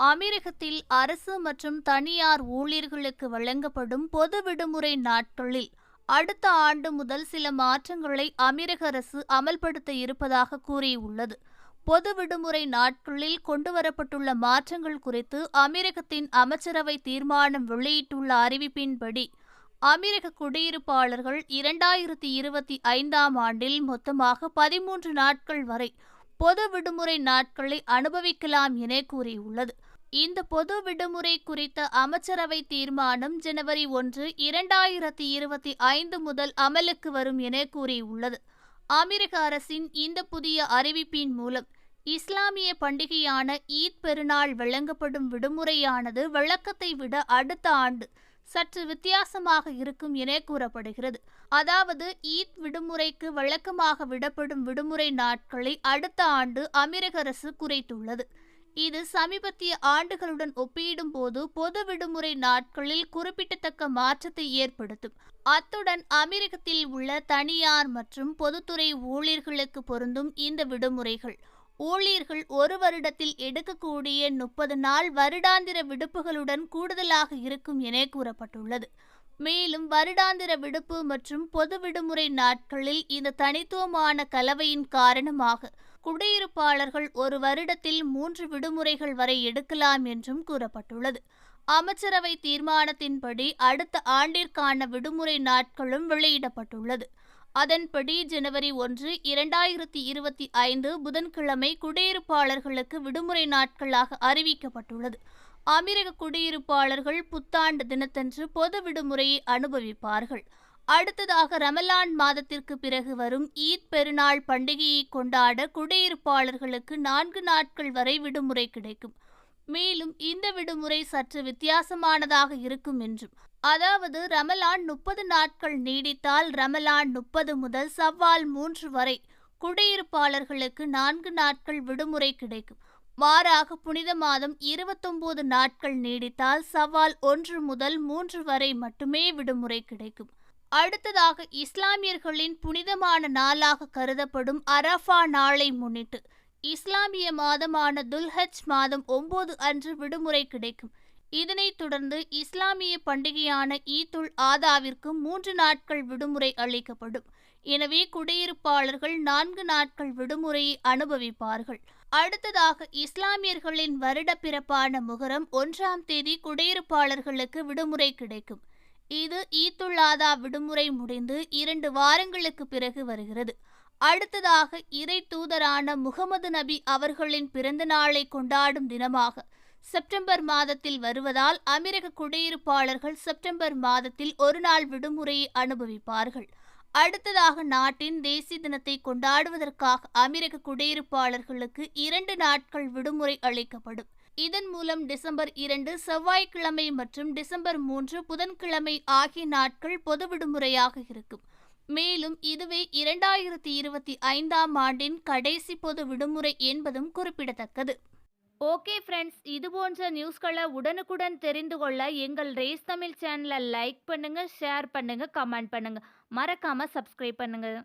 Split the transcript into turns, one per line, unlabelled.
அமீரகத்தில் அரசு மற்றும் தனியார் ஊழியர்களுக்கு வழங்கப்படும் பொது விடுமுறை நாட்களில் அடுத்த ஆண்டு முதல் சில மாற்றங்களை அமீரக அரசு அமல்படுத்த இருப்பதாக கூறியுள்ளது. பொது விடுமுறை நாட்களில் கொண்டுவரப்பட்டுள்ள மாற்றங்கள் குறித்து அமீரகத்தின் அமைச்சரவை தீர்மானம் வெளியிட்டுள்ள அறிவிப்பின்படி அமீரக குடியிருப்பாளர்கள் இரண்டாயிரத்தி இருபத்தி ஐந்தாம் ஆண்டில் மொத்தமாக பதிமூன்று நாட்கள் வரை பொது விடுமுறை நாட்களை அனுபவிக்கலாம் என கூறியுள்ளது. இந்த பொது விடுமுறை குறித்த அமைச்சரவை தீர்மானம் ஜனவரி ஒன்று இரண்டாயிரத்தி இருபத்தி ஐந்து முதல் அமலுக்கு வரும் என கூறியுள்ளது. அமெரிக்க அரசின் இந்த புதிய அறிவிப்பின் மூலம் இஸ்லாமிய பண்டிகையான ஈத் பெருநாள் வழங்கப்படும் விடுமுறையானது வழக்கத்தை விட அடுத்த ஆண்டு சற்று வித்தியாசமாக இருக்கும் என கூறப்படுகிறது. அதாவது ஈத் விடுமுறைக்கு வழக்கமாக விடப்படும் விடுமுறை நாட்களை அடுத்த ஆண்டு அமெரிக்க அரசு குறைத்துள்ளது. இது சமீபத்திய ஆண்டுகளுடன் ஒப்பிடும்போது பொது விடுமுறை நாட்களில் குறிப்பிடத்தக்க மாற்றத்தை ஏற்படுத்தும். அத்துடன் அமெரிக்கத்தில் உள்ள தனியார் மற்றும் பொதுத்துறை ஊழியர்களுக்கு பொருந்தும் இந்த விடுமுறைகள். ஊழியர்கள் ஒரு வருடத்தில் எடுக்கக்கூடிய முப்பது நாள் வருடாந்திர விடுப்புகளுடன் கூடுதலாக இருக்கும் என கூறப்பட்டுள்ளது. மேலும் வருடாந்திர விடுப்பு மற்றும் பொது விடுமுறை நாட்களில் இந்த தனித்துவமான கலவையின் காரணமாக குடியிருப்பாளர்கள் ஒரு வருடத்தில் மூன்று விடுமுறைகள் வரை எடுக்கலாம் என்றும் கூறப்பட்டுள்ளது. அமைச்சரவை தீர்மானத்தின்படி அடுத்த ஆண்டிற்கான விடுமுறை நாட்களும் வெளியிடப்பட்டுள்ளது. அதன்படி ஜனவரி ஒன்று இரண்டாயிரத்தி இருபத்தி ஐந்து புதன்கிழமை குடியிருப்பாளர்களுக்கு விடுமுறை நாட்களாக அறிவிக்கப்பட்டுள்ளது. அமெரிக்க குடியிருப்பாளர்கள் புத்தாண்டு தினத்தன்று பொது விடுமுறையை அனுபவிப்பார்கள். அடுத்ததாக ரமலான் மாதத்திற்கு பிறகு வரும் ஈத் பெருநாள் பண்டிகையை கொண்டாட குடியிருப்பாளர்களுக்கு நான்கு நாட்கள் வரை விடுமுறை கிடைக்கும். மேலும் இந்த விடுமுறை சற்று வித்தியாசமானதாக இருக்கும் என்றும் அதாவது ரமலான் முப்பது நாட்கள் நீடித்தால் ரமலான் முப்பது முதல் சவ்வால் மூன்று வரை குடியிருப்பாளர்களுக்கு நான்கு நாட்கள் விடுமுறை கிடைக்கும். மாறாக புனித மாதம் இருபத்தொன்பது நாட்கள் நீடித்தால் சவால் ஒன்று முதல் மூன்று வரை மட்டுமே விடுமுறை கிடைக்கும். அடுத்ததாக இஸ்லாமியர்களின் புனிதமான நாளாக கருதப்படும் அரஃபா நாளை முன்னிட்டு இஸ்லாமிய மாதமான துல்ஹஜ் மாதம் ஒன்பது அன்று விடுமுறை கிடைக்கும். இதனைத் தொடர்ந்து இஸ்லாமிய பண்டிகையான ஈத்துல் ஆதாவிற்கு மூன்று நாட்கள் விடுமுறை அளிக்கப்படும். எனவே குடியிருப்பாளர்கள் நான்கு நாட்கள் விடுமுறையை அனுபவிப்பார்கள். அடுத்ததாக இஸ்லாமியர்களின் வருட பிறப்பான முகரம் ஒன்றாம் தேதி குடியிருப்பாளர்களுக்கு விடுமுறை கிடைக்கும். இது ஈத்துல்லாதா விடுமுறை முடிந்து இரண்டு வாரங்களுக்கு பிறகு வருகிறது. அடுத்ததாக இறை தூதரான முகமது நபி அவர்களின் பிறந்த நாளை கொண்டாடும் தினமாக செப்டம்பர் மாதத்தில் வருவதால் அமெரிக்க குடியிருப்பாளர்கள் செப்டம்பர் மாதத்தில் ஒரு நாள் விடுமுறையை அனுபவிப்பார்கள். அடுத்ததாக நாட்டின் தேசிய தினத்தை கொண்டாடுவதற்காக அமெரிக்க குடியிருப்பாளர்களுக்கு இரண்டு நாட்கள் விடுமுறை அளிக்கப்படும். இதன் மூலம் டிசம்பர் இரண்டு செவ்வாய்க்கிழமை மற்றும் டிசம்பர் மூன்று புதன்கிழமை ஆகிய நாட்கள் பொது விடுமுறையாக இருக்கும். மேலும் இதுவே இரண்டாயிரத்தி இருபத்தி ஐந்தாம் ஆண்டின் கடைசி பொது விடுமுறை என்பதும் குறிப்பிடத்தக்கது. ஓகே ஃப்ரெண்ட்ஸ் இது போன்ற நியூஸ்களை உடனுக்குடன் தெரிந்து கொள்ள எங்கள் ரேஸ் தமிழ் சேனலை லைக் பண்ணுங்கள் ஷேர் பண்ணுங்கள் கமெண்ட் பண்ணுங்கள் மறக்காமல் சப்ஸ்கிரைப் பண்ணுங்கள்